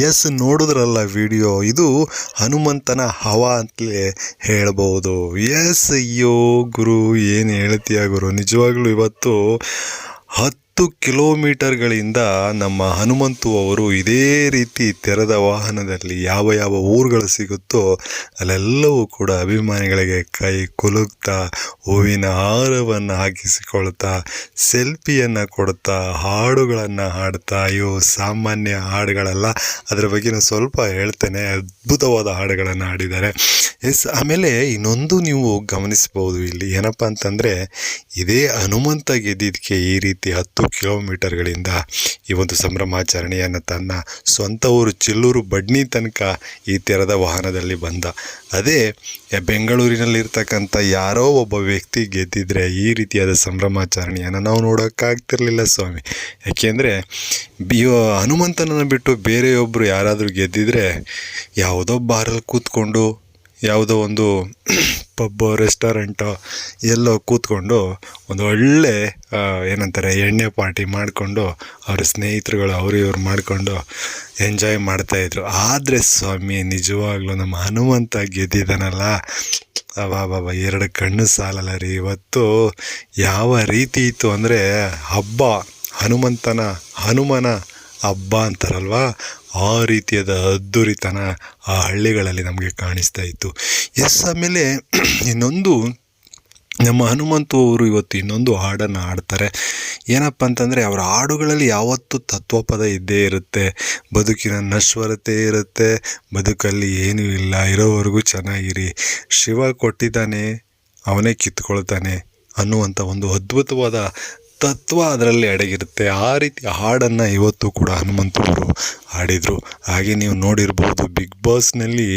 S ನೋಡಿದ್ರಲ್ಲ video? ಇದು ಹನುಮಂತನ ಹವ ಅಂತಲೇ ಹೇಳ್ಬೋದು. ಎಸ್ ಅಯ್ಯೋ ಗುರು, ಏನು ಹೇಳ್ತೀಯ ಗುರು? ನಿಜವಾಗ್ಲೂ ಇವತ್ತು ಹತ್ತು ಕಿಲೋಮೀಟರ್ಗಳಿಂದ ನಮ್ಮ ಹನುಮಂತು ಅವರು ಇದೇ ರೀತಿ ತೆರೆದ ವಾಹನದಲ್ಲಿ ಯಾವ ಯಾವ ಊರುಗಳು ಸಿಗುತ್ತೋ ಅಲ್ಲೆಲ್ಲವೂ ಕೂಡ ಅಭಿಮಾನಿಗಳಿಗೆ ಕೈ ಕುಲುಕ್ತಾ, ಹೂವಿನ ಹಾರವನ್ನು ಹಾಕಿಸಿಕೊಳ್ತಾ, ಸೆಲ್ಫಿಯನ್ನು ಕೊಡ್ತಾ, ಹಾಡುಗಳನ್ನು ಹಾಡ್ತಾ, ಇವು ಸಾಮಾನ್ಯ ಹಾಡುಗಳಲ್ಲ, ಅದರ ಬಗ್ಗೆನೂ ಸ್ವಲ್ಪ ಹೇಳ್ತೇನೆ. ಅದ್ಭುತವಾದ ಹಾಡುಗಳನ್ನು ಹಾಡಿದ್ದಾರೆ. ಎಸ್, ಆಮೇಲೆ ಇನ್ನೊಂದು ನೀವು ಗಮನಿಸಬಹುದು ಇಲ್ಲಿ ಏನಪ್ಪ ಅಂತಂದರೆ, ಇದೇ ಹನುಮಂತ ಗೆದ್ದಿದ್ದಕ್ಕೆ ಈ ರೀತಿ ಹತ್ತು ಕಿಲೋಮೀಟರ್ಗಳಿಂದ ಈ ಒಂದು ಸಂಭ್ರಮಾಚರಣೆಯನ್ನು ತನ್ನ ಸ್ವಂತ ಊರು ಚಿಲ್ಲೂರು ಬಡ್ನಿ ತನಕ ಈ ತೆರೆದ ವಾಹನದಲ್ಲಿ ಬಂದ. ಅದೇ ಬೆಂಗಳೂರಿನಲ್ಲಿರ್ತಕ್ಕಂಥ ಯಾರೋ ಒಬ್ಬ ವ್ಯಕ್ತಿ ಗೆದ್ದಿದ್ರೆ ಈ ರೀತಿಯಾದ ಸಂಭ್ರಮಾಚರಣೆಯನ್ನು ನಾವು ನೋಡೋಕ್ಕಾಗ್ತಿರಲಿಲ್ಲ ಸ್ವಾಮಿ. ಯಾಕೆಂದರೆ ಹನುಮಂತನನ್ನು ಬಿಟ್ಟು ಬೇರೆಯೊಬ್ಬರು ಯಾರಾದರೂ ಗೆದ್ದಿದ್ರೆ ಯಾವುದೋ ಬಾರಲ್ಲಿ ಕೂತ್ಕೊಂಡು ಯಾವುದೋ ಒಂದು ಪಬ್ ರೆಸ್ಟೋರೆಂಟು, ಎಲ್ಲೋ ಕೂತ್ಕೊಂಡು ಒಂದು ಒಳ್ಳೆ ಏನಂತಾರೆ, ಎಣ್ಣೆ ಪಾರ್ಟಿ ಮಾಡಿಕೊಂಡು ಅವ್ರ ಸ್ನೇಹಿತರುಗಳು, ಅವರು ಇವ್ರು ಮಾಡಿಕೊಂಡು ಎಂಜಾಯ್ ಮಾಡ್ತಾಯಿದ್ರು ಆದರೆ ಸ್ವಾಮಿ, ನಿಜವಾಗ್ಲೂ ನಮ್ಮ ಹನುಮಂತ ಗೆದ್ದಿದ್ದಾನಲ್ಲ. ಅಬಾಬಾಬಾ ಎರಡು ಕಣ್ಣು ಸಾಲಲ್ಲ ರೀ. ಇವತ್ತು ಯಾವ ರೀತಿ ಇತ್ತು ಅಂದರೆ ಹಬ್ಬ ಹನುಮಂತನ, ಹನುಮನ ಹಬ್ಬ ಅಂತಾರಲ್ವಾ? ಆ ರೀತಿಯಾದ ಅದ್ದೂರಿತನ ಆ ಹಳ್ಳಿಗಳಲ್ಲಿ ನಮಗೆ ಕಾಣಿಸ್ತಾ ಇತ್ತು. ಎಸ್ ಆಮೇಲೆ ಇನ್ನೊಂದು, ನಮ್ಮ ಹನುಮಂತು ಅವರು ಇವತ್ತು ಇನ್ನೊಂದು ಹಾಡನ್ನು ಹಾಡ್ತಾರೆ. ಏನಪ್ಪ ಅಂತಂದರೆ, ಅವರ ಹಾಡುಗಳಲ್ಲಿ ಯಾವತ್ತೂ ತತ್ವಪದ ಇದ್ದೇ ಇರುತ್ತೆ. ಬದುಕಿನ ನಶ್ವರತೆ ಇರುತ್ತೆ. ಬದುಕಲ್ಲಿ ಏನೂ ಇಲ್ಲ. ಇರೋವರೆಗೂ ಚೆನ್ನಾಗಿರಿ. ಶಿವ ಕೊಟ್ಟಿದ್ದಾನೆ, ಅವನೇ ಕಿತ್ಕೊಳ್ತಾನೆ ಅನ್ನುವಂಥ ಒಂದು ಅದ್ಭುತವಾದ ತತ್ವ ಅದರಲ್ಲಿ ಅಡಗಿರುತ್ತೆ. ಆ ರೀತಿ ಹಾಡನ್ನು ಇವತ್ತು ಕೂಡ ಹನುಮಂತವರು ಹಾಡಿದರು. ಹಾಗೆ ನೀವು ನೋಡಿರ್ಬೋದು ಬಿಗ್ ಬಾಸ್ನಲ್ಲಿ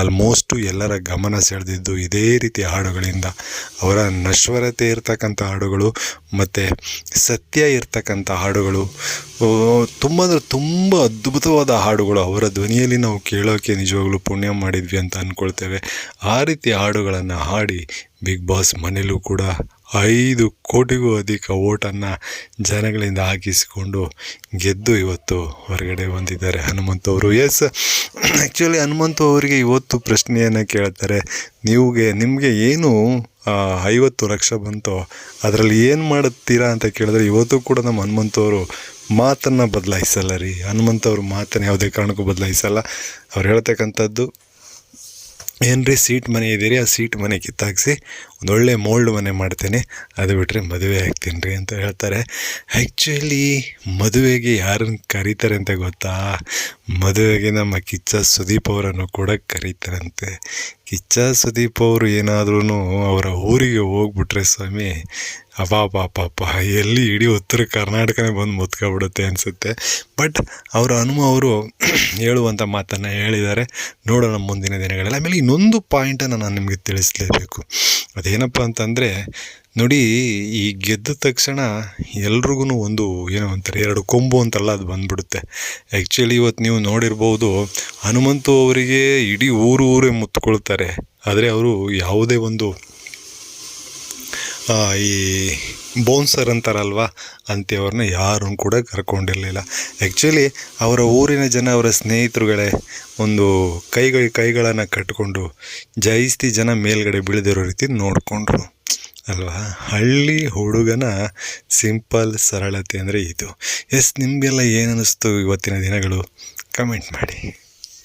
ಆಲ್ಮೋಸ್ಟು ಎಲ್ಲರ ಗಮನ ಸೆಳೆದಿದ್ದು ಇದೇ ರೀತಿ ಹಾಡುಗಳಿಂದ. ಅವರ ನಶ್ವರತೆ ಇರ್ತಕ್ಕಂಥ ಹಾಡುಗಳು ಮತ್ತು ಸತ್ಯ ಇರ್ತಕ್ಕಂಥ ಹಾಡುಗಳು. ತುಂಬ ಅಂದರೆ ತುಂಬ ಅದ್ಭುತವಾದ ಹಾಡುಗಳು ಅವರ ಧ್ವನಿಯಲ್ಲಿ ನಾವು ಕೇಳೋಕ್ಕೆ ನಿಜವಾಗ್ಲೂ ಪುಣ್ಯ ಮಾಡಿದ್ವಿ ಅಂತ ಅಂದ್ಕೊಳ್ತೇವೆ ಆ ರೀತಿ ಹಾಡುಗಳನ್ನು ಹಾಡಿ ಬಿಗ್ ಬಾಸ್ ಮನೇಲೂ ಕೂಡ ಐದು ಕೋಟಿಗೂ ಅಧಿಕ ಓಟನ್ನು ಜನಗಳಿಂದ ಹಾಕಿಸಿಕೊಂಡು ಗೆದ್ದು ಇವತ್ತು ಹೊರಗಡೆ ಬಂದಿದ್ದಾರೆ. ಹನುಮಂತವರು ಎಸ್ ಆ್ಯಕ್ಚುಲಿ ಹನುಮಂತ ಅವರಿಗೆ ಇವತ್ತು ಪ್ರಶ್ನೆಯನ್ನು ಕೇಳ್ತಾರೆ. ನೀವುಗೆ, ನಿಮಗೆ ಏನು ಐವತ್ತು ಲಕ್ಷ ಬಂತೋ, ಅದರಲ್ಲಿ ಏನು ಮಾಡುತ್ತೀರಾ ಅಂತ ಕೇಳಿದ್ರೆ ಇವತ್ತು ಕೂಡ ನಮ್ಮ ಹನುಮಂತವರು ಮಾತನ್ನು ಬದಲಾಯಿಸಲ್ಲ ರೀ. ಹನುಮಂತವ್ರ ಮಾತನ್ನು ಯಾವುದೇ ಕಾರಣಕ್ಕೂ ಬದಲಾಯಿಸಲ್ಲ. ಅವ್ರು ಹೇಳ್ತಕ್ಕಂಥದ್ದು ಏನ್ರಿ, ಸೀಟ್ ಮನೆ ಇದೀರಿ, ಆ ಸೀಟ್ ಮನೆ ಕಿತ್ತಾಕ್ಸಿ, ಒಂದೊಳ್ಳೆ ಮೋಲ್ಡ್ ಮನೆ ಮಾಡ್ತೇನೆ, ಅದು ಬಿಟ್ಟರೆ ಮದುವೆ ಆಗ್ತೀನಿ ರೀ ಅಂತ ಹೇಳ್ತಾರೆ. ಆ್ಯಕ್ಚುಲಿ ಮದುವೆಗೆ ಯಾರನ್ನು ಕರೀತಾರೆ ಅಂತ ಗೊತ್ತಾ? ಮದುವೆಗೆ ನಮ್ಮ ಕಿಚ್ಚ ಸುದೀಪ್ ಅವರನ್ನು ಕೂಡ ಕರೀತಾರಂತೆ. ಕಿಚ್ಚ ಸುದೀಪ್ ಅವರು ಏನಾದ್ರೂ ಅವರ ಊರಿಗೆ ಹೋಗ್ಬಿಟ್ರೆ ಸ್ವಾಮಿ ಅಪಾಪಾಪಾಪ ಎಲ್ಲಿ ಇಡೀ ಉತ್ತರ ಕರ್ನಾಟಕನೇ ಬಂದು ಮುತ್ಕೊಬಿಡುತ್ತೆ ಅನಿಸುತ್ತೆ. ಬಟ್ ಅವರ ಹನುಮ ಅವರು ಹೇಳುವಂಥ ಮಾತನ್ನು ಹೇಳಿದ್ದಾರೆ. ನೋಡೋಣ ಮುಂದಿನ ದಿನಗಳಲ್ಲಿ. ಆಮೇಲೆ ಇನ್ನೊಂದು ಪಾಯಿಂಟನ್ನು ನಾನು ನಿಮಗೆ ತಿಳಿಸಲೇಬೇಕು. ಅದೇನಪ್ಪ ಅಂತಂದರೆ, ನೋಡಿ, ಈ ಗೆದ್ದ ತಕ್ಷಣ ಎಲ್ರಿಗೂ ಒಂದು, ಏನೋ ಅಂತಾರೆ, ಎರಡು ಕೊಂಬು ಅಂತಲ್ಲ ಅದು ಬಂದ್ಬಿಡುತ್ತೆ. ಆ್ಯಕ್ಚುಲಿ ಇವತ್ತು ನೀವು ನೋಡಿರ್ಬೋದು, ಹನುಮಂತು ಅವರಿಗೆ ಇಡೀ ಊರು ಊರೇ ಮುತ್ಕೊಳ್ತಾರೆ. ಆದರೆ ಅವರು ಯಾವುದೇ ಒಂದು ಈ ಬೋನ್ಸರ್ ಅಂತಾರಲ್ವ? ಅಂಥವ್ರನ್ನ ಯಾರೂ ಕೂಡ ಕರ್ಕೊಂಡಿರಲಿಲ್ಲ. ಆ್ಯಕ್ಚುಲಿ ಅವರ ಊರಿನ ಜನ, ಅವರ ಸ್ನೇಹಿತರುಗಳೇ, ಒಂದು ಕೈಗಳ, ಕೈಗಳನ್ನು ಕಟ್ಕೊಂಡು ಜೈಸ್ತಿ ಜನ ಮೇಲ್ಗಡೆ ಬೀಳದಿರೋ ರೀತಿ ನೋಡಿಕೊಂಡ್ರು. ಅಲ್ವಾ? ಹಳ್ಳಿ ಹುಡುಗನ ಸಿಂಪಲ್ ಸರಳತೆ ಅಂದರೆ ಇದು. ಎಸ್, ನಿಮಗೆಲ್ಲ ಏನು ಇವತ್ತಿನ ದಿನಗಳು? ಕಮೆಂಟ್ ಮಾಡಿ.